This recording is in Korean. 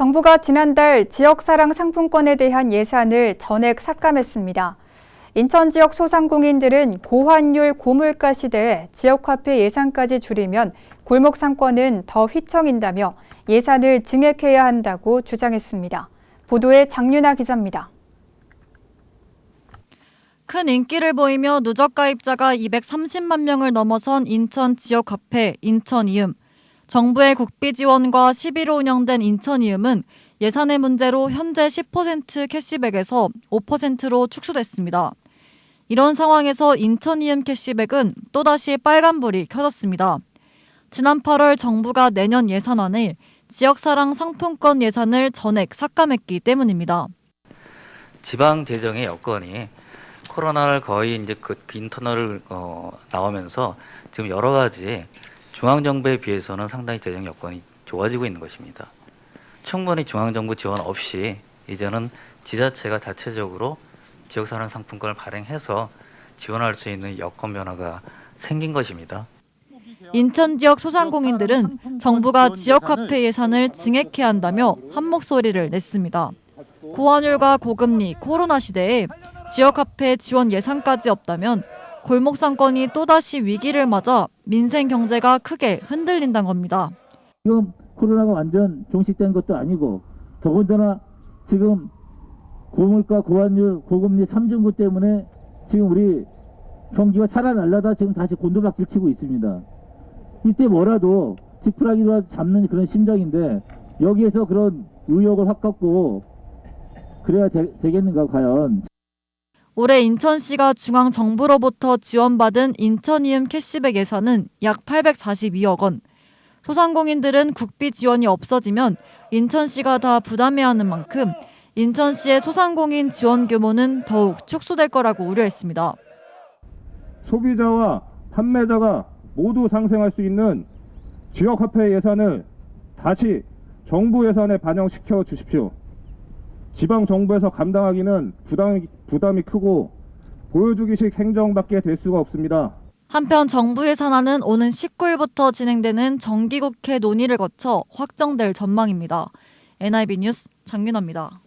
정부가 지난달 지역사랑 상품권에 대한 예산을 전액 삭감했습니다. 인천 지역 소상공인들은 고환율 고물가 시대에 지역화폐 예산까지 줄이면 골목 상권은 더 휘청인다며 예산을 증액해야 한다고 주장했습니다. 보도에 장윤아 기자입니다. 큰 인기를 보이며 누적 가입자가 230만 명을 넘어선 인천 지역 화폐 인천이음. 정부의 국비 지원과 11호 운영된 인천이음은 예산의 문제로 현재 10% 캐시백에서 5%로 축소됐습니다. 이런 상황에서 인천이음 캐시백은 또다시 빨간불이 켜졌습니다. 지난 8월 정부가 내년 예산안에 지역사랑 상품권 예산을 전액 삭감했기 때문입니다. 지방 재정의 여건이 코로나를 거의 이제 그 인터널을 어, 나오면서 지금 여러 가지 중앙 정부에 비해서는 상당히 재정 여건이 좋아지고 있는 것입니다. 충분히 중앙 정부 지원 없이 이제는 지자체가 자체적으로 지역사랑 상품권을 발행해서 지원할 수 있는 여건 변화가 생긴 것입니다. 인천 지역 소상공인들은 정부가 지역화폐 예산을 증액해야 한다며 한 목소리를 냈습니다. 고환율과 고금리, 코로나 시대에 지역화폐 지원 예산까지 없다면 골목 상권이 또다시 위기를 맞아 민생 경제가 크게 흔들린다는 겁니다. 지금 코로나가 완전 종식된 것도 아니고 더군다나 지금 고물가, 고환율, 고금리 삼중구 때문에 지금 우리 경기가 살아날라다 지금 다시 곤두박질 치고 있습니다. 이때 뭐라도 지푸라기로 잡는 그런 심정인데 여기에서 그런 의욕을 확 꺾고 그래야 되, 되겠는가 과연 올해 인천시가 중앙정부로부터 지원받은 인천이음 캐시백 예산은 약 842억 원. 소상공인들은 국비 지원이 없어지면 인천시가 다 부담해야 하는 만큼 인천시의 소상공인 지원 규모는 더욱 축소될 거라고 우려했습니다. 소비자와 판매자가 모두 상생할 수 있는 지역화폐 예산을 다시 정부 예산에 반영시켜 주십시오. 지방 정부에서 감당하기는 부담이, 부담이 크고 보여주기식 행정밖에 될 수가 없습니다. 한편 정부 예산안은 오는 19일부터 진행되는 정기국회 논의를 거쳐 확정될 전망입니다. NIB 뉴스 장윤아입니다.